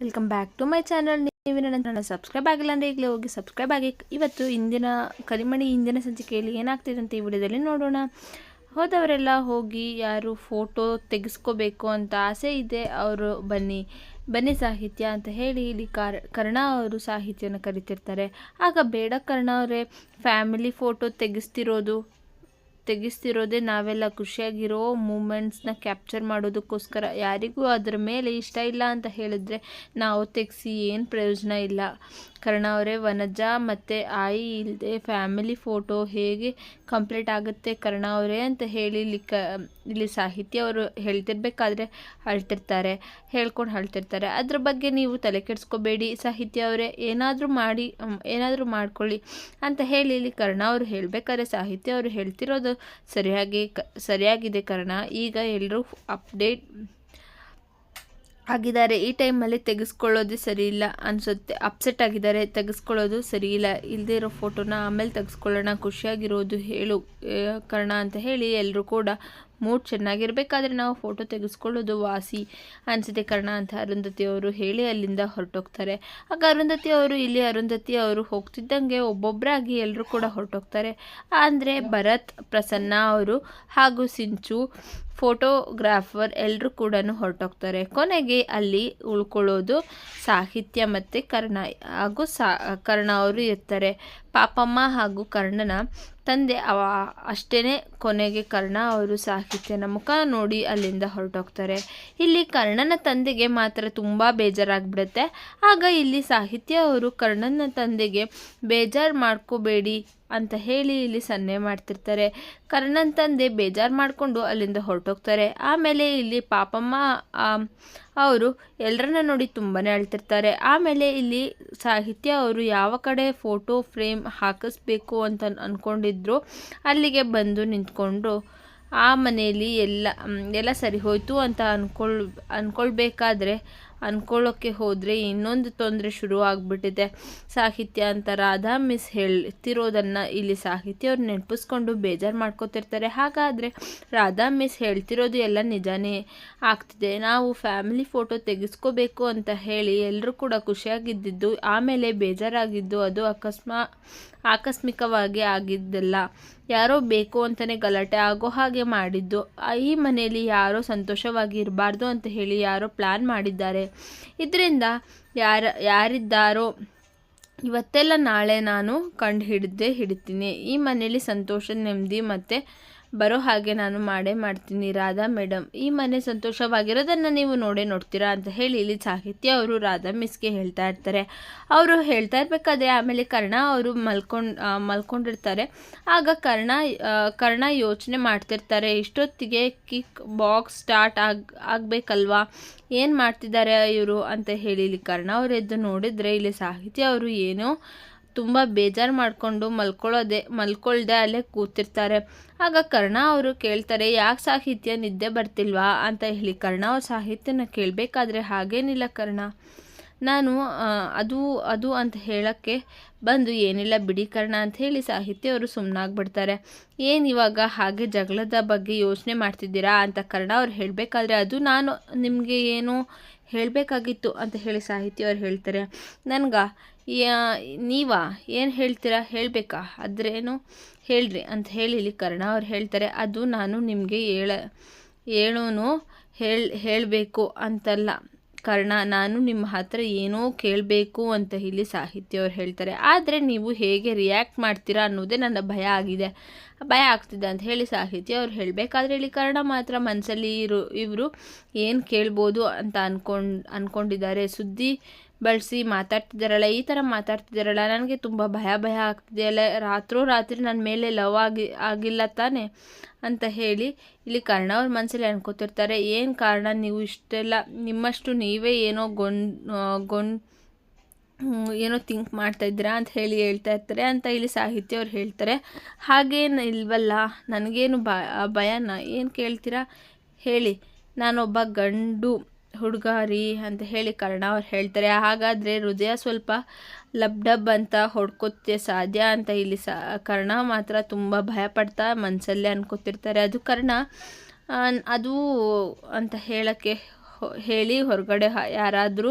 Welcome back to my channel ನೀವು ನನ್ನ subscribe ಆಗಿಲ್ಲ ಅಂದರೆ ಈಗಲೇ ಹೋಗಿ ಸಬ್ಸ್ಕ್ರೈಬ್ ಆಗಿ. ಇವತ್ತು ಇಂದಿನ, ಕರಿಮಣಿ ಇಂದಿನ ಸಂಚಿಕೆಯಲ್ಲಿ ಏನಾಗ್ತಿದೆ ಅಂತ ಈ ವಿಡಿಯೋದಲ್ಲಿ ನೋಡೋಣ. ಹೋದವರೆಲ್ಲ ಹೋಗಿ ಯಾರು ಫೋಟೋ ತೆಗೆಸ್ಕೋಬೇಕು ಅಂತ ಆಸೆ ಇದೆ, ಅವರು ಬನ್ನಿ. ಬನ್ನಿ ಸಾಹಿತ್ಯ ಅಂತ ಹೇಳಿ ಇಲ್ಲಿ ಕಾರ್, ಕರ್ಣ ಅವರು ಸಾಹಿತ್ಯನ ಕರಿತಿರ್ತಾರೆ. ಆಗ ಬೇಡ ಕರ್ಣ ಅವರೇ ಫ್ಯಾಮಿಲಿ ಫೋಟೋ ತೆಗೆಸ್ತಿರೋದು. ತೆಗಿಸ್ತಿರೋದೇ ನಾವೆಲ್ಲ ಖುಷಿಯಾಗಿರೋ ಮೂಮೆಂಟ್ಸ್ನ ಕ್ಯಾಪ್ಚರ್ ಮಾಡೋದಕ್ಕೋಸ್ಕರ. ಯಾರಿಗೂ ಅದರ ಮೇಲೆ ಇಷ್ಟ ಇಲ್ಲ ಅಂತ ಹೇಳಿದ್ರೆ ನಾವು ತೆಗೆಸಿ ಏನು ಪ್ರಯೋಜನ ಇಲ್ಲ. ಕರ್ಣ ಅವರೇ, ವನಜ ಮತ್ತು ಆಯಿ ಇಲ್ಲದೆ ಫ್ಯಾಮಿಲಿ ಫೋಟೋ ಹೇಗೆ ಕಂಪ್ಲೀಟ್ ಆಗುತ್ತೆ ಕರ್ಣ ಅವರೇ ಅಂತ ಹೇಳಿ ಇಲ್ಲಿ ಕ ಇಲ್ಲಿ ಸಾಹಿತ್ಯ ಅವರು ಹೇಳ್ತಿರ್ಬೇಕಾದ್ರೆ ಅಳ್ತಿರ್ತಾರೆ, ಹೇಳ್ಕೊಂಡು ಅಳ್ತಿರ್ತಾರೆ. ಅದ್ರ ಬಗ್ಗೆ ನೀವು ತಲೆ ಕೆಡಿಸ್ಕೋಬೇಡಿ. ಸಾಹಿತ್ಯ ಅವರೇ, ಏನಾದರೂ ಮಾಡಿ, ಏನಾದರೂ ಮಾಡ್ಕೊಳ್ಳಿ ಅಂತ ಹೇಳಿ ಇಲ್ಲಿ ಕರ್ಣ ಅವರು ಹೇಳಬೇಕಾದ್ರೆ ಸಾಹಿತ್ಯ ಅವರು ಹೇಳ್ತಿರೋದು ಸರಿಯಾಗಿ ಸರಿಯಾಗಿದೆ ಕಾರಣ. ಈಗ ಎಲ್ಲರೂ ಅಪ್ಡೇಟ್ ಆಗಿದ್ದಾರೆ. ಈ ಟೈಮಲ್ಲಿ ತೆಗೆಸ್ಕೊಳ್ಳೋದು ಸರಿ ಇಲ್ಲ ಅನಿಸುತ್ತೆ. ಅಪ್ಸೆಟ್ ಆಗಿದ್ದಾರೆ. ತೆಗೆಸ್ಕೊಳ್ಳೋದು ಸರಿ ಇಲ್ಲ. ಇಲ್ಲದೇ ಇರೋ ಫೋಟೋನ ಆಮೇಲೆ ತೆಗೆಸ್ಕೊಳ್ಳೋಣ. ಖುಷಿಯಾಗಿರೋದು ಹೇಳು ಕಾರಣ ಅಂತ ಹೇಳಿ ಎಲ್ಲರೂ ಕೂಡ ಮೂಡ್ ಚೆನ್ನಾಗಿರಬೇಕಾದ್ರೆ ನಾವು ಫೋಟೋ ತೆಗೆಸ್ಕೊಳ್ಳೋದು ವಾಸಿ ಅನಿಸುತ್ತೆ. ಕರ್ಣ ಅಂತ ಅರುಂಧತಿ ಅವರು ಹೇಳಿ ಅಲ್ಲಿಂದ ಹೊರಟೋಗ್ತಾರೆ. ಆಗ ಅರುಂಧತಿ ಅವರು ಇಲ್ಲಿ ಅರುಂಧತಿ ಅವರು ಹೋಗ್ತಿದ್ದಂಗೆ ಒಬ್ಬೊಬ್ಬರಾಗಿ ಎಲ್ಲರೂ ಕೂಡ ಹೊರಟೋಗ್ತಾರೆ. ಅಂದರೆ ಭರತ್, ಪ್ರಸನ್ನ ಅವರು ಹಾಗೂ ಸಿಂಚು, ಫೋಟೋಗ್ರಾಫರ್ ಎಲ್ಲರೂ ಕೂಡ ಹೊರಟೋಗ್ತಾರೆ. ಕೊನೆಗೆ ಅಲ್ಲಿ ಉಳ್ಕೊಳ್ಳೋದು ಸಾಹಿತ್ಯ ಮತ್ತು ಕರ್ಣ. ಹಾಗೂ ಸಾ, ಕರ್ಣ ಅವರು ಇರ್ತಾರೆ. ಪಾಪಮ್ಮ ಹಾಗೂ ಕರ್ಣನ ತಂದೆ, ಅವ ಅಷ್ಟೇ ಕೊನೆಗೆ ಕರ್ಣ ಅವರು ಸಾಹಿತ್ಯನ ಮುಖ ನೋಡಿ ಅಲ್ಲಿಂದ ಹೊರಟೋಗ್ತಾರೆ. ಇಲ್ಲಿ ಕರ್ಣನ ತಂದೆಗೆ ಮಾತ್ರ ತುಂಬ ಬೇಜಾರಾಗ್ಬಿಡುತ್ತೆ. ಆಗ ಇಲ್ಲಿ ಸಾಹಿತ್ಯ ಅವರು ಕರ್ಣನ ತಂದೆಗೆ ಬೇಜಾರು ಮಾಡ್ಕೋಬೇಡಿ ಅಂತ ಹೇಳಿ ಇಲ್ಲಿ ಸನ್ನೆ ಮಾಡ್ತಿರ್ತಾರೆ. ಕರ್ಣನ್ ತಂದೆ ಬೇಜಾರು ಮಾಡಿಕೊಂಡು ಅಲ್ಲಿಂದ ಹೊರಟೋಗ್ತಾರೆ. ಆಮೇಲೆ ಇಲ್ಲಿ ಪಾಪಮ್ಮ ಅವರು ಎಲ್ಲರನ್ನ ನೋಡಿ ತುಂಬಾ ಅಳ್ತಿರ್ತಾರೆ. ಆಮೇಲೆ ಇಲ್ಲಿ ಸಾಹಿತ್ಯ ಅವರು ಯಾವ ಕಡೆ ಫೋಟೋ ಫ್ರೇಮ್ ಹಾಕಿಸ್ಬೇಕು ಅಂತ ಅಂದ್ಕೊಂಡಿದ್ರು ಅಲ್ಲಿಗೆ ಬಂದು ನಿಂತ್ಕೊಂಡು, ಆ ಮನೆಯಲ್ಲಿ ಎಲ್ಲ ಎಲ್ಲ ಸರಿ ಹೋಯಿತು ಅಂತ ಅಂದ್ಕೊಳ್ ಅಂದ್ಕೊಳ್ಬೇಕಾದ್ರೆ ಅಂದ್ಕೊಳ್ಳೋಕ್ಕೆ ಹೋದರೆ ಇನ್ನೊಂದು ತೊಂದರೆ ಶುರು ಆಗಿಬಿಟ್ಟಿದೆ. ಸಾಹಿತ್ಯ ಅಂತ ರಾಧಾ, ಮಿಸ್ ಹೇಳ್ತಿರೋದನ್ನು ಇಲ್ಲಿ ಸಾಹಿತ್ಯ ಅವ್ರು ನೆನಪಿಸ್ಕೊಂಡು ಬೇಜಾರು ಮಾಡ್ಕೋತಿರ್ತಾರೆ. ಹಾಗಾದರೆ ರಾಧಾ, ಮಿಸ್ ಹೇಳ್ತಿರೋದು ಎಲ್ಲ ನಿಜಾನೇ ಆಗ್ತಿದೆ. ನಾವು ಫ್ಯಾಮಿಲಿ ಫೋಟೋ ತೆಗೆಸ್ಕೋಬೇಕು ಅಂತ ಹೇಳಿ ಎಲ್ಲರೂ ಕೂಡ ಖುಷಿಯಾಗಿದ್ದಿದ್ದು, ಆಮೇಲೆ ಬೇಜಾರಾಗಿದ್ದು ಅದು ಅಕಸ್ಮಾ, ಆಕಸ್ಮಿಕವಾಗಿ ಆಗಿದ್ದಲ್ಲ. ಯಾರೋ ಬೇಕು ಅಂತಲೇ ಗಲಾಟೆ ಆಗೋ ಹಾಗೆ ಮಾಡಿದ್ದು. ಈ ಮನೆಯಲ್ಲಿ ಯಾರೋ ಸಂತೋಷವಾಗಿ ಇರಬಾರ್ದು ಅಂತ ಹೇಳಿ ಯಾರೋ ಪ್ಲ್ಯಾನ್ ಮಾಡಿದ್ದಾರೆ. ಇದರಿಂದ ಯಾರ ಯಾರಿದ್ದಾರೋ ಇವತ್ತೆಲ್ಲ ನಾಳೆ ನಾನು ಕಂಡು ಹಿಡಿದೇ ಹಿಡಿತೀನಿ. ಈ ಮನೆಯಲ್ಲಿ ಸಂತೋಷ ನೆಮ್ಮದಿ ಮತ್ತು ಬರೋ ಹಾಗೆ ನಾನು ಮಾಡೇ ಮಾಡ್ತೀನಿ. ರಾಧಾ ಮೇಡಮ್ ಈ ಮನೆ ಸಂತೋಷವಾಗಿರೋದನ್ನು ನೀವು ನೋಡೇ ನೋಡ್ತೀರಾ ಅಂತ ಹೇಳಿ ಇಲ್ಲಿ ಸಾಹಿತ್ಯ ಅವರು ರಾಧಾ ಮಿಸ್ಗೆ ಹೇಳ್ತಾ ಇರ್ತಾರೆ. ಅವರು ಹೇಳ್ತಾ ಇರಬೇಕಾದ್ರೆ ಆಮೇಲೆ ಕರ್ಣ ಅವರು ಮಲ್ಕೊಂಡು ಮಲ್ಕೊಂಡಿರ್ತಾರೆ. ಆಗ ಕರ್ಣ ಕರ್ಣ ಯೋಚನೆ ಮಾಡ್ತಿರ್ತಾರೆ, ಇಷ್ಟೊತ್ತಿಗೆ ಕಿಕ್ ಬಾಕ್ಸ್ ಸ್ಟಾರ್ಟ್ ಆಗ, ಆಗಬೇಕಲ್ವಾ? ಏನು ಮಾಡ್ತಿದ್ದಾರೆ ಇವರು? ಅಂತ ಹೇಳಿ ಇಲ್ಲಿ ಕರ್ಣ. ಅವರು ಎದ್ದು ನೋಡಿದರೆ ಇಲ್ಲಿ ಸಾಹಿತ್ಯ ಅವರು ಏನೋ ತುಂಬ ಬೇಜಾರು ಮಾಡಿಕೊಂಡು ಮಲ್ಕೊಳ್ಳೋದೆ, ಮಲ್ಕೊಳ್ದೆ ಅಲ್ಲೇ ಕೂತಿರ್ತಾರೆ. ಆಗ ಕರ್ಣ ಅವರು ಕೇಳ್ತಾರೆ, ಯಾಕೆ ಸಾಹಿತ್ಯ ನಿದ್ದೆ ಬರ್ತಿಲ್ವಾ? ಅಂತ ಹೇಳಿ. ಕರ್ಣ ಅವ್ರ ಸಾಹಿತ್ಯನ ಕೇಳಬೇಕಾದ್ರೆ ಹಾಗೇನಿಲ್ಲ ಕರ್ಣ. ನಾನು ಅದು ಅದು ಅಂತ ಹೇಳೋಕ್ಕೆ ಬಂದು ಏನಿಲ್ಲ ಬಿಡಿ ಕರ್ಣ ಅಂತ ಹೇಳಿ ಸಾಹಿತ್ಯ ಅವರು ಸುಮ್ಮನಾಗ್ಬಿಡ್ತಾರೆ ಏನು ಇವಾಗ ಹಾಗೆ ಜಗಳದ ಬಗ್ಗೆ ಯೋಚನೆ ಮಾಡ್ತಿದ್ದೀರಾ? ಅಂತ ಕರ್ಣ ಅವ್ರು ಹೇಳಬೇಕಾದ್ರೆ, ಅದು ನಾನು ನಿಮಗೆ ಏನು ಹೇಳಬೇಕಾಗಿತ್ತು ಅಂತ ಹೇಳಿ ಸಾಹಿತ್ಯ ಅವ್ರು ಹೇಳ್ತಾರೆ. ನನಗೆ ನೀವಾ? ಏನು ಹೇಳ್ತೀರಾ? ಹೇಳಬೇಕಾ? ಅದ್ರೇನು ಹೇಳ್ರಿ ಅಂತ ಹೇಳಿ ಕರ್ಣ ಅವ್ರು ಹೇಳ್ತಾರೆ. ಅದು ನಾನು ನಿಮಗೆ ಹೇಳ, ಹೇಳೋನು ಹೇಳ, ಹೇಳಬೇಕು ಅಂತಲ್ಲ. ಕರ್ಣ, ನಾನು ನಿಮ್ಮ ಹತ್ರ ಏನೋ ಕೇಳಬೇಕು ಅಂತ ಇಲ್ಲಿ ಸಾಹಿತ್ಯ ಅವ್ರು ಹೇಳ್ತಾರೆ. ಆದರೆ ನೀವು ಹೇಗೆ ರಿಯಾಕ್ಟ್ ಮಾಡ್ತೀರಾ ಅನ್ನೋದೇ ನನ್ನ ಭಯ ಆಗಿದೆ. ಭಯ ಆಗ್ತಿದೆ ಅಂತ ಹೇಳಿ ಸಾಹಿತ್ಯ ಅವ್ರು ಹೇಳಬೇಕಾದ್ರೆ ಇಲ್ಲಿ ಕರ್ಣ ಮಾತ್ರ ಮನಸ್ಸಲ್ಲಿ ಇರು, ಇವರು ಏನು ಕೇಳ್ಬೋದು ಅಂತ ಅಂದ್ಕೊಂಡು ಅಂದ್ಕೊಂಡಿದ್ದಾರೆ ಸುದ್ದಿ ಬಳಸಿ ಮಾತಾಡ್ತಿದ್ದಾರಲ್ಲ, ಈ ಥರ ಮಾತಾಡ್ತಿದ್ದಾರಲ್ಲ, ನನಗೆ ತುಂಬ ಭಯ ಭಯ ಆಗ್ತಿದೆ. ಅಲ್ಲ, ರಾತ್ರೋ ರಾತ್ರಿ ನನ್ನ ಮೇಲೆ ಲವ್ ಆಗಿ, ಆಗಿಲ್ಲ ತಾನೆ ಅಂತ ಹೇಳಿ ಇಲ್ಲಿ ಕಾರಣ ಅವ್ರ ಮನಸ್ಸಲ್ಲಿ ಅನ್ಕೋತಿರ್ತಾರೆ. ಏನು ಕಾರಣ? ನೀವು ಇಷ್ಟೆಲ್ಲ, ನಿಮ್ಮಷ್ಟು ನೀವೇ ಏನೋ ಗೊಂಡ್ ಗೊಂಡ್ ಏನೋ ಥಿಂಕ್ ಮಾಡ್ತಾಯಿದ್ದೀರಾ ಅಂತ ಹೇಳಿ ಹೇಳ್ತಾ ಇರ್ತಾರೆ ಅಂತ ಇಲ್ಲಿ ಸಾಹಿತ್ಯ ಅವ್ರು ಹೇಳ್ತಾರೆ. ಹಾಗೇನು ಇಲ್ವಲ್ಲ, ನನಗೇನು ಭಯನ ಏನು ಕೇಳ್ತೀರಾ? ಹೇಳಿ, ನಾನೊಬ್ಬ ಗಂಡು. ಹುಡುಗಾರಿ ಅಂತ ಹೇಳಿ ಕರ್ಣ ಅವ್ರು ಹೇಳ್ತಾರೆ. ಹಾಗಾದರೆ ಹೃದಯ ಸ್ವಲ್ಪ ಲಬ್ ಡಬ್ ಅಂತ ಹೊಡ್ಕೊತ್ತೆ ಸಾಧ್ಯ ಅಂತ ಇಲ್ಲಿ ಸ, ಕರ್ಣ ಮಾತ್ರ ತುಂಬ ಭಯಪಡ್ತಾ ಮನಸ್ಸಲ್ಲೇ ಅನ್ಕೋತಿರ್ತಾರೆ. ಅದು ಕರ್ಣ ಅದು ಅಂತ ಹೇಳೋಕ್ಕೆ ಹೇಳಿ ಹೊರಗಡೆ ಯಾರಾದರೂ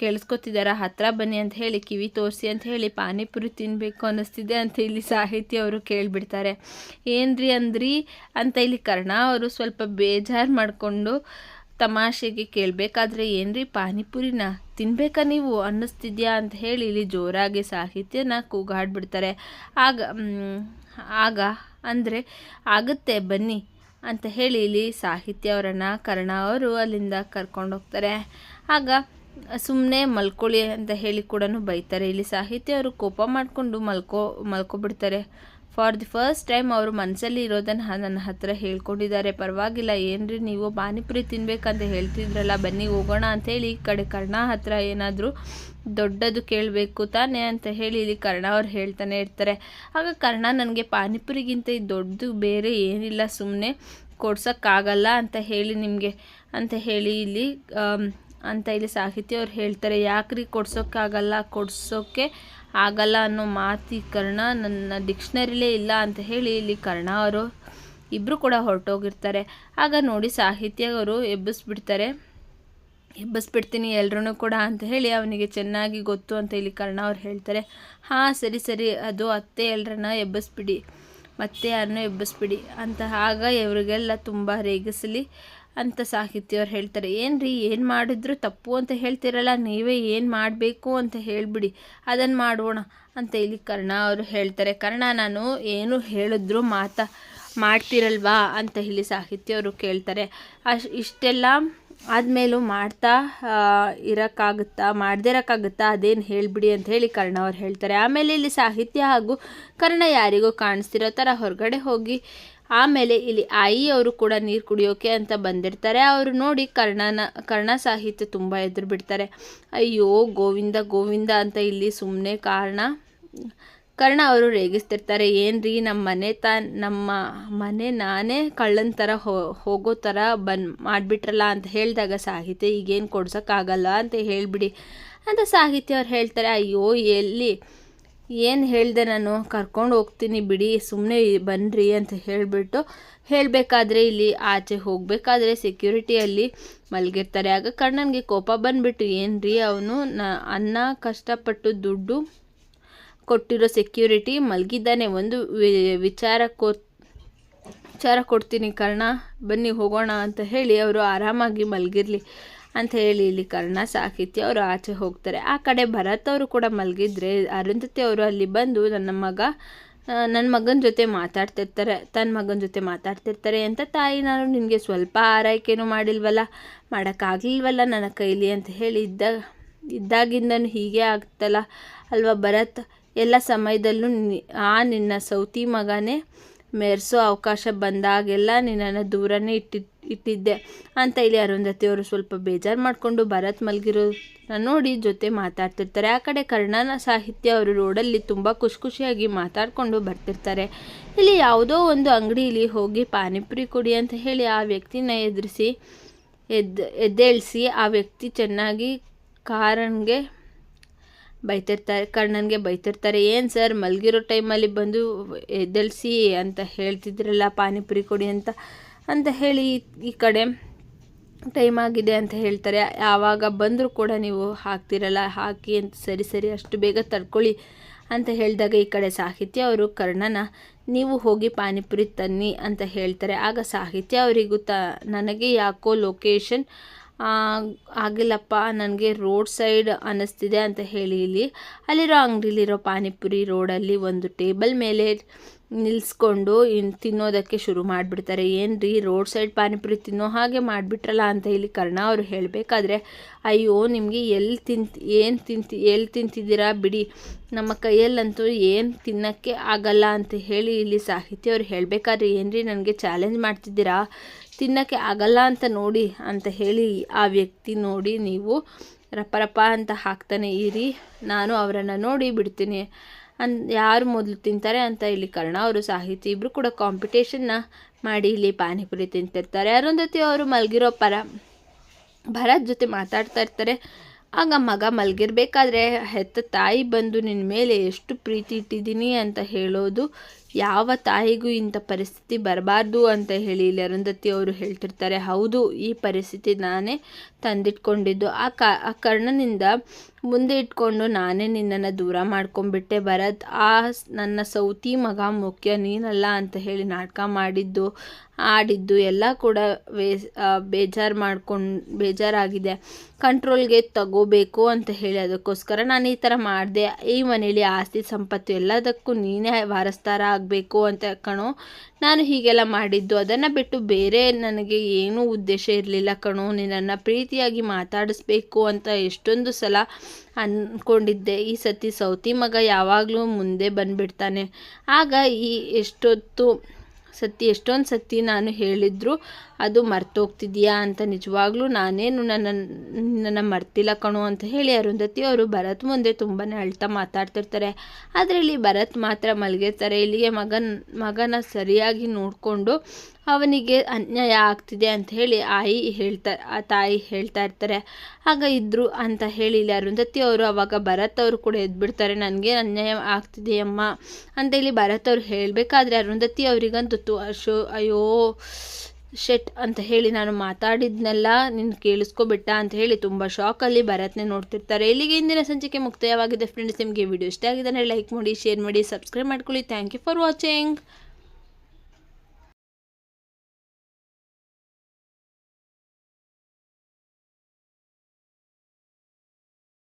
ಕೇಳಿಸ್ಕೊತಿದ್ದಾರೆ ಹತ್ರ ಬನ್ನಿ ಅಂತ ಹೇಳಿ, ಕಿವಿ ತೋರಿಸಿ ಅಂತ ಹೇಳಿ ಪಾನಿಪುರಿ ತಿನ್ನಬೇಕು ಅನ್ನಿಸ್ತಿದೆ ಅಂತ ಇಲ್ಲಿ ಸಾಹಿತಿ ಅವರು ಕೇಳಿಬಿಡ್ತಾರೆ. ಏನ್ರಿ ಅಂದ್ರಿ? ಅಂತ ಇಲ್ಲಿ ಕರ್ಣ ಅವರು ಸ್ವಲ್ಪ ಬೇಜಾರು ಮಾಡಿಕೊಂಡು ತಮಾಷೆಗೆ ಕೇಳಬೇಕಾದ್ರೆ, ಏನ್ರಿ ಪಾನಿಪುರಿನ? ತಿನ್ಬೇಕಾ ನೀವು? ಅನ್ನಿಸ್ತಿದ್ಯಾ ಅಂತ ಹೇಳಿ ಇಲ್ಲಿ ಜೋರಾಗಿ ಸಾಹಿತ್ಯನ ಕೂಗಾಡ್ಬಿಡ್ತಾರೆ. ಆಗ ಆಗ ಅಂದರೆ, ಆಗುತ್ತೆ, ಬನ್ನಿ ಅಂತ ಹೇಳಿ ಇಲ್ಲಿ ಸಾಹಿತ್ಯ ಅವರನ್ನ, ಕರ್ಣ ಅವರು ಅಲ್ಲಿಂದ ಕರ್ಕೊಂಡು ಹೋಗ್ತಾರೆ. ಆಗ ಸುಮ್ಮನೆ ಮಲ್ಕೊಳ್ಳಿ ಅಂತ ಹೇಳಿ ಕೂಡ ಬೈತಾರೆ. ಇಲ್ಲಿ ಸಾಹಿತ್ಯ ಅವರು ಕೋಪ ಮಾಡಿಕೊಂಡು ಮಲ್ಕೋ, ಮಲ್ಕೊಬಿಡ್ತಾರೆ. ಫಾರ್ ದಿ ಫಸ್ಟ್ ಟೈಮ್ ಅವರು ಮನಸ್ಸಲ್ಲಿ ಇರೋದನ್ನು ನನ್ನ ಹತ್ರ ಹೇಳ್ಕೊಂಡಿದ್ದಾರೆ. ಪರವಾಗಿಲ್ಲ, ಏನ್ರಿ ನೀವು ಪಾನಿಪುರಿ ತಿನ್ಬೇಕಂತ ಹೇಳ್ತಿದ್ರಲ್ಲ, ಬನ್ನಿ ಹೋಗೋಣ ಅಂತೇಳಿ ಈ ಕಡೆ ಕರ್ಣ ಹತ್ರ ಏನಾದರೂ ದೊಡ್ಡದು ಕೇಳಬೇಕು ತಾನೇ ಅಂತ ಹೇಳಿ ಇಲ್ಲಿ ಕರ್ಣ ಅವ್ರು ಹೇಳ್ತಾನೆ ಇರ್ತಾರೆ. ಆಗ ಕರ್ಣ ನನಗೆ ಪಾನಿಪುರಿಗಿಂತ ಇದು ದೊಡ್ಡದು ಬೇರೆ ಏನಿಲ್ಲ ಸುಮ್ಮನೆ ಕೊಡ್ಸೋಕ್ಕಾಗಲ್ಲ ಅಂತ ಹೇಳಿ ನಿಮಗೆ, ಅಂತ ಹೇಳಿ ಇಲ್ಲಿ ಅಂತ ಇಲ್ಲಿ ಸಾಹಿತ್ಯ ಅವ್ರು ಹೇಳ್ತಾರೆ. ಯಾಕ್ರಿ ಕೊಡ್ಸೋಕ್ಕಾಗಲ್ಲ? ಕೊಡ್ಸೋಕ್ಕೆ ಆಗಲ್ಲ ಅನ್ನೋ ಮಾತಿ ಕರ್ಣ ನನ್ನ ಡಿಕ್ಷನರಿಲೇ ಇಲ್ಲ ಅಂತ ಹೇಳಿ ಇಲ್ಲಿ ಕರ್ಣ ಅವರು ಇಬ್ಬರು ಕೂಡ ಹೊರಟೋಗಿರ್ತಾರೆ. ಆಗ ನೋಡಿ ಸಾಹಿತ್ಯ ಅವರು ಎಬ್ಬಿಸ್ಬಿಡ್ತಾರೆ. ಎಬ್ಬಿಸ್ಬಿಡ್ತೀನಿ ಎಲ್ಲರೂ ಕೂಡ ಅಂತ ಹೇಳಿ ಅವನಿಗೆ ಚೆನ್ನಾಗಿ ಗೊತ್ತು ಅಂತ ಇಲ್ಲಿ ಕರ್ಣ ಅವ್ರು ಹೇಳ್ತಾರೆ. ಹಾಂ, ಸರಿ ಸರಿ, ಅದು ಅತ್ತೆ ಎಲ್ಲರನ್ನ ಎಬ್ಬಿಸ್ಬಿಡಿ. ಮತ್ತೆ ಯಾರನ್ನೂ ಎಬ್ಬಿಸ್ಬಿಡಿ. ಅಂತ ಆಗ ಇವರಿಗೆಲ್ಲ ತುಂಬ ರೇಗಿಸಲಿ. ಅಂತ ಸಾಹಿತ್ಯ ಅವ್ರು ಹೇಳ್ತಾರೆ. ಏನ್ರಿ, ಏನು ಮಾಡಿದ್ರು ತಪ್ಪು ಅಂತ ಹೇಳ್ತಿರಲ್ಲ, ನೀವೇ ಏನು ಮಾಡಬೇಕು ಅಂತ ಹೇಳಿಬಿಡಿ ಅದನ್ನು ಮಾಡೋಣ ಅಂತ ಇಲ್ಲಿ ಕರ್ಣ ಅವರು ಹೇಳ್ತಾರೆ. ಕರ್ಣ, ನಾನು ಏನು ಹೇಳಿದ್ರು ಮಾತಾ, ಮಾಡ್ತಿರಲ್ವಾ ಅಂತ ಇಲ್ಲಿ ಸಾಹಿತ್ಯವರು ಕೇಳ್ತಾರೆ. ಅಶ್, ಇಷ್ಟೆಲ್ಲ ಆದಮೇಲೂ ಮಾಡ್ತಾ ಇರೋಕ್ಕಾಗುತ್ತಾ, ಮಾಡದೇ ಇರೋಕ್ಕಾಗುತ್ತಾ ಅದೇನು ಹೇಳಿಬಿಡಿ ಅಂತ ಹೇಳಿ ಕರ್ಣ ಅವ್ರು ಹೇಳ್ತಾರೆ. ಆಮೇಲೆ ಇಲ್ಲಿ ಸಾಹಿತ್ಯ ಹಾಗೂ ಕರ್ಣ ಯಾರಿಗೂ ಕಾಣಿಸ್ತಿರೋ ಥರ ಹೊರಗಡೆ ಹೋಗಿ ಆಮೇಲೆ ಇಲ್ಲಿ ಆಯಿ ಅವರು ಕೂಡ ನೀರು ಕುಡಿಯೋಕೆ ಅಂತ ಬಂದಿರ್ತಾರೆ. ಅವರು ನೋಡಿ ಕರ್ಣನ, ಕರ್ಣ ಸಾಹಿತ್ಯ ತುಂಬ ಎದುರು ಬಿಡ್ತಾರೆ. ಅಯ್ಯೋ, ಗೋವಿಂದ ಗೋವಿಂದ ಅಂತ ಇಲ್ಲಿ ಸುಮ್ಮನೆ ಕಾರಣ. ಕರ್ಣ ಅವರು ರೇಗಿಸ್ತಿರ್ತಾರೆ, ಏನ್ರಿ ನಮ್ಮ ಮನೆ ತಾ, ನಮ್ಮ ಮನೆ ನಾನೇ ಕಳ್ಳನ ಥರ ಹೋಗೋ ಥರ ಬನ್ ಮಾಡಿಬಿಟ್ರಲ್ಲ ಅಂತ ಹೇಳಿದಾಗ ಸಾಹಿತ್ಯ ಈಗೇನು ಕೊಡ್ಸೋಕ್ಕಾಗಲ್ಲ ಅಂತ ಹೇಳಿಬಿಡಿ. ಅಂತ ಸಾಹಿತ್ಯ ಅವ್ರು ಹೇಳ್ತಾರೆ, ಅಯ್ಯೋ, ಎಲ್ಲಿ ಏನು ಹೇಳಿದೆ ನಾನು? ಕರ್ಕೊಂಡು ಹೋಗ್ತೀನಿ ಬಿಡಿ ಸುಮ್ಮನೆ ಬನ್ನಿರಿ ಅಂತ ಹೇಳಿಬಿಟ್ಟು ಹೇಳಬೇಕಾದ್ರೆ ಇಲ್ಲಿ ಆಚೆ ಹೋಗಬೇಕಾದ್ರೆ ಸೆಕ್ಯೂರಿಟಿಯಲ್ಲಿ ಮಲಗಿರ್ತಾರೆ. ಆಗ ಕರ್ಣನಿಗೆ ಕೋಪ ಬಂದುಬಿಟ್ಟು, ಏನ್ರಿ ಅವನು? ನ ಅನ್ನ ಕಷ್ಟಪಟ್ಟು ದುಡ್ಡು ಕೊಟ್ಟಿರೋ ಸೆಕ್ಯೂರಿಟಿ ಮಲಗಿದ್ದಾನೆ. ಒಂದು ವಿಚಾರ ಕೋ ವಿಚಾರ ಕೊಡ್ತೀನಿ ಕರ್ಣ. ಬನ್ನಿ ಹೋಗೋಣ ಅಂತ ಹೇಳಿ ಅವರು ಆರಾಮಾಗಿ ಮಲಗಿರಲಿ. ಅಂತ ಹೇಳಿ ಇಲ್ಲಿ ಕರ್ಣ ಸಾಹಿತ್ಯ ಅವರು ಆಚೆ ಹೋಗ್ತಾರೆ. ಆ ಕಡೆ ಭರತ್ ಅವರು ಕೂಡ ಮಲಗಿದ್ರೆ ಅರುಂಧತಿ ಅವರು ಅಲ್ಲಿ ಬಂದು ನನ್ನ ಮಗ ನನ್ನ ಮಗನ ಜೊತೆ ಮಾತಾಡ್ತಿರ್ತಾರೆ ತನ್ನ ಮಗನ ಜೊತೆ ಮಾತಾಡ್ತಿರ್ತಾರೆ ಅಂತ ತಾಯಿ ನಾನು ನಿನಗೆ ಸ್ವಲ್ಪ ಆರೈಕೆನೂ ಮಾಡಿಲ್ವಲ್ಲ, ಮಾಡೋಕ್ಕಾಗಲಿಲ್ವಲ್ಲ ನನ್ನ ಕೈಲಿ ಅಂತ ಹೇಳಿ ಇದ್ದ, ಇದ್ದಾಗಿಂದನೂ ಹೀಗೆ ಆಗ್ತಲ್ಲ ಅಲ್ವಾ ಭರತ್? ಎಲ್ಲ ಸಮಯದಲ್ಲೂ ಆ ನಿನ್ನ ಸೌತಿ ಮಗನೇ ಮೆರೆಸೋ ಅವಕಾಶ ಬಂದಾಗೆಲ್ಲ ನಿನ್ನನ್ನು ದೂರನೇ ಇಟ್ಟಿ ಇಟ್ಟಿದ್ದೆ ಅಂತ ಇಲ್ಲಿ ಅರುಂಧತಿ ಅವರು ಸ್ವಲ್ಪ ಬೇಜಾರು ಮಾಡಿಕೊಂಡು ಭರತ್ ಮಲಗಿರೋನ ನೋಡಿ ಜೊತೆ ಮಾತಾಡ್ತಿರ್ತಾರೆ. ಆ ಕಡೆ ಕರ್ಣನ ಸಾಹಿತ್ಯ ಅವರು ರೋಡಲ್ಲಿ ತುಂಬ ಖುಷಿ ಖುಷಿಯಾಗಿ ಮಾತಾಡಿಕೊಂಡು ಬರ್ತಿರ್ತಾರೆ. ಇಲ್ಲಿ ಯಾವುದೋ ಒಂದು ಅಂಗಡಿಯಲ್ಲಿ ಹೋಗಿ ಪಾನಿಪುರಿ ಕೊಡಿ ಅಂತ ಹೇಳಿ ಆ ವ್ಯಕ್ತಿನ ಎದುರಿಸಿ ಎದ್ದು ಎದ್ದೇಳಿಸಿ ಆ ವ್ಯಕ್ತಿ ಚೆನ್ನಾಗಿ ಕಾರನ್ಗೆ ಬೈತಿರ್ತಾರೆ ಕರ್ಣನ್ಗೆ ಬೈತಿರ್ತಾರೆ. ಏನು ಸರ್, ಮಲಗಿರೋ ಟೈಮಲ್ಲಿ ಬಂದು ಎದ್ದೇಳಿಸಿ ಅಂತ ಹೇಳ್ತಿದ್ರಲ್ಲ, ಪಾನಿಪುರಿ ಕೊಡಿ ಅಂತ ಅಂತ ಹೇಳಿ ಈ ಕಡೆ ಟೈಮ್ ಆಗಿದೆ ಅಂತ ಹೇಳ್ತಾರೆ. ಯಾವಾಗ ಬಂದರೂ ಕೂಡ ನೀವು ಹಾಕ್ತಿರಲ್ಲ, ಹಾಕಿ ಅಂತ, ಸರಿ ಸರಿ, ಅಷ್ಟು ಬೇಗ ತಡ್ಕೊಳ್ಳಿ ಅಂತ ಹೇಳಿದಾಗ ಈ ಕಡೆ ಸಾಹಿತ್ಯ ಅವರು, ಕರ್ಣನ, ನೀವು ಹೋಗಿ ಪಾನಿಪುರಿ ತನ್ನಿ ಅಂತ ಹೇಳ್ತಾರೆ. ಆಗ ಸಾಹಿತ್ಯ ಅವರಿಗೂ ತ, ನನಗೆ ಯಾಕೋ ಲೊಕೇಶನ್ ಆಗಿಲ್ಲಪ್ಪ, ನನಗೆ ರೋಡ್ ಸೈಡ್ ಅನ್ನಿಸ್ತಿದೆ ಅಂತ ಹೇಳಿ ಇಲ್ಲಿ. ಅಲ್ಲಿರೋ ಅಂಗಡಿಲಿರೋ ಪಾನಿಪುರಿ ರೋಡಲ್ಲಿ ಒಂದು ಟೇಬಲ್ ಮೇಲೆ ನಿಲ್ಲಿಸ್ಕೊಂಡು ಇನ್, ತಿನ್ನೋದಕ್ಕೆ ಶುರು ಮಾಡಿಬಿಡ್ತಾರೆ. ಏನ್ರಿ, ರೋಡ್ ಸೈಡ್ ಪಾನಿಪುರಿ ತಿನ್ನೋ ಹಾಗೆ ಮಾಡಿಬಿಟ್ರಲ್ಲ ಅಂತ ಇಲ್ಲಿ ಕರ್ಣ ಅವರು ಹೇಳಬೇಕಾದ್ರೆ, ಅಯ್ಯೋ, ನಿಮಗೆ ಎಲ್ಲಿ ತಿಂತ, ಏನು ತಿಂತಿ ಎಲ್ಲಿ ತಿಂತಿದ್ದೀರಾ ಬಿಡಿ. ನಮ್ಮ ಕೈಯಲ್ಲಂತೂ ಏನು ತಿನ್ನೋಕ್ಕೆ ಆಗಲ್ಲ ಅಂತ ಹೇಳಿ ಇಲ್ಲಿ ಸಾಹಿತ್ಯ ಅವ್ರು ಹೇಳಬೇಕಾದ್ರೆ, ಏನ್ರಿ, ನನಗೆ ಚಾಲೆಂಜ್ ಮಾಡ್ತಿದ್ದೀರಾ? ತಿನ್ನೋಕ್ಕೆ ಆಗಲ್ಲ ಅಂತ ನೋಡಿ ಅಂತ ಹೇಳಿ ಆ ವ್ಯಕ್ತಿ ನೋಡಿ ನೀವು ರಪ ಅಂತ ಹಾಕ್ತಾನೆ ಇರಿ, ನಾನು ಅವರನ್ನು ನೋಡಿ ಬಿಡ್ತೀನಿ. ಅನ್ ಯಾರು ಮೊದಲು ತಿಂತಾರೆ ಅಂತ ಇಲ್ಲಿ ಕರ್ಣ ಅವರು, ಸಾಹಿತಿ ಇಬ್ಬರು ಕೂಡ ಕಾಂಪಿಟೇಷನ್ನ ಮಾಡಿ ಇಲ್ಲಿ ಪಾನಿಪುರಿ ತಿಂತಿರ್ತಾರೆ. ಅರುಂಧತಿ ಅವರು ಮಲಗಿರೋ ಪರ ಭರತ್ ಜೊತೆ ಮಾತಾಡ್ತಾ ಇರ್ತಾರೆ. ಆಗ ಮಗ ಮಲಗಿರ್ಬೇಕಾದ್ರೆ, ಹೆತ್ತ ತಾಯಿ ಬಂದು ನಿನ್ನ ಮೇಲೆ ಎಷ್ಟು ಪ್ರೀತಿ ಇಟ್ಟಿದ್ದೀನಿ ಅಂತ ಹೇಳೋದು ಯಾವ ತಾಯಿಗೂ ಇಂಥ ಪರಿಸ್ಥಿತಿ ಬರಬಾರ್ದು ಅಂತ ಹೇಳಿ ಇಲ್ಲಿ ಅರುಂಧತಿ ಅವರು ಹೇಳ್ತಿರ್ತಾರೆ, ಹೌದು, ಈ ಪರಿಸ್ಥಿತಿ ನಾನೇ ತಂದಿಟ್ಕೊಂಡಿದ್ದು. ಆ ಕ, ಆ ಕರ್ಣನಿಂದ ಮುಂದೆ ಇಟ್ಕೊಂಡು ನಾನೇ ನಿನ್ನನ್ನು ದೂರ ಮಾಡ್ಕೊಂಡ್ಬಿಟ್ಟೆ ಭರತ್. ಆ ನನ್ನ ಸೌತಿ ಮಗ ಮುಖ್ಯ, ನೀನಲ್ಲ ಅಂತ ಹೇಳಿ ನಾಟಕ ಮಾಡಿದ್ದು, ಆಡಿದ್ದು ಎಲ್ಲ ಕೂಡ ವೇ ಬೇಜಾರು ಮಾಡ್ಕೊಂಡು, ಬೇಜಾರಾಗಿದೆ. ಕಂಟ್ರೋಲ್ಗೆ ತಗೋಬೇಕು ಅಂತ ಹೇಳಿ ಅದಕ್ಕೋಸ್ಕರ ನಾನು ಈ ಥರ ಮಾಡಿದೆ. ಈ ಮನೇಲಿ ಆಸ್ತಿ ಸಂಪತ್ತು ಎಲ್ಲದಕ್ಕೂ ನೀನೇ ವಾರಸ್ದಾರ ಆಗಬೇಕು ಅಂತ ಕಣೋ. ನಾನು ಹೀಗೆಲ್ಲ ಮಾಡಿದ್ದು, ಅದನ್ನು ಬಿಟ್ಟು ಬೇರೆ ನನಗೆ ಏನೂ ಉದ್ದೇಶ ಇರಲಿಲ್ಲ ಕಣೋ. ನಿನ್ನನ್ನು ಪ್ರೀತಿಯಾಗಿ ಮಾತಾಡಿಸ್ಬೇಕು ಅಂತ ಎಷ್ಟೊಂದು ಸಲ ಅಂದ್ಕೊಂಡಿದ್ದೆ ಈ ಸತಿ ಸೌತಿ ಮಗ ಯಾವಾಗಲೂ ಮುಂದೆ ಬಂದುಬಿಡ್ತಾನೆ. ಆಗ ಈ ಎಷ್ಟೊತ್ತು ಸತಿ, ಎಷ್ಟೊಂದು ಸತಿ ನಾನು ಹೇಳಿದ್ರು ಅದು ಮರ್ತೋಗ್ತಿದೆಯಾ ಅಂತ ನಿಜವಾಗ್ಲೂ ನಾನೇನು ನನ್ನ ನನ್ನ ಮರ್ತಿಲ್ಲ ಕಣೋ ಅಂತ ಹೇಳಿ ಅರುಂಧತಿ ಅವರು ಭರತ್ ಮುಂದೆ ತುಂಬಾ ಅಳ್ತಾ ಮಾತಾಡ್ತಿರ್ತಾರೆ. ಆದರೆ ಇಲ್ಲಿ ಭರತ್ ಮಾತ್ರ ಮಲಗಿರ್ತಾರೆ. ಇಲ್ಲಿಗೆ ಮಗನ ಮಗನ ಸರಿಯಾಗಿ ನೋಡಿಕೊಂಡು ಅವನಿಗೆ ಅನ್ಯಾಯ ಆಗ್ತಿದೆ ಅಂತ ಹೇಳಿ ಆಯಿ ಹೇಳ್ತಾ ತಾಯಿ ಹೇಳ್ತಾ ಇರ್ತಾರೆ. ಆಗ ಇದ್ರು ಅಂತ ಹೇಳಿ ಇಲ್ಲಿ ಅರುಂಧತಿ ಅವರು ಅವಾಗ ಭರತ್ ಅವರು ಕೂಡ ಎದ್ಬಿಡ್ತಾರೆ. ನನಗೆ ಅನ್ಯಾಯ ಆಗ್ತಿದೆ ಅಮ್ಮ ಅಂತ ಇಲ್ಲಿ ಭರತ್ ಅವ್ರು ಹೇಳಬೇಕಾದ್ರೆ ಅರುಂಧತಿ ಅವರಿಗಂತೂ ತು, ಅಶೋ, ಅಯ್ಯೋ ಶೆಟ್ ಅಂತ ಹೇಳಿ ನಾನು ಮಾತಾಡಿದ್ನೆಲ್ಲ, ನೀನು ಕೇಳಿಸ್ಕೊಬಿಟ್ಟ ಅಂತ ಹೇಳಿ ತುಂಬ ಶಾಕಲ್ಲಿ ಭರತ್ನೇ ನೋಡ್ತಿರ್ತಾರೆ. ಇಲ್ಲಿಗೆ ಇಂದಿನ ಸಂಚಿಕೆ ಮುಕ್ತಾಯವಾಗಿದೆ. ಫ್ರೆಂಡ್ಸ್ ನಿಮಗೆ ವಿಡಿಯೋ ಇಷ್ಟ ಆಗಿದೆ ಲೈಕ್ ಮಾಡಿ ಶೇರ್ ಮಾಡಿ ಸಬ್ಸ್ಕ್ರೈಬ್ ಮಾಡ್ಕೊಳ್ಳಿ. Thank you for watching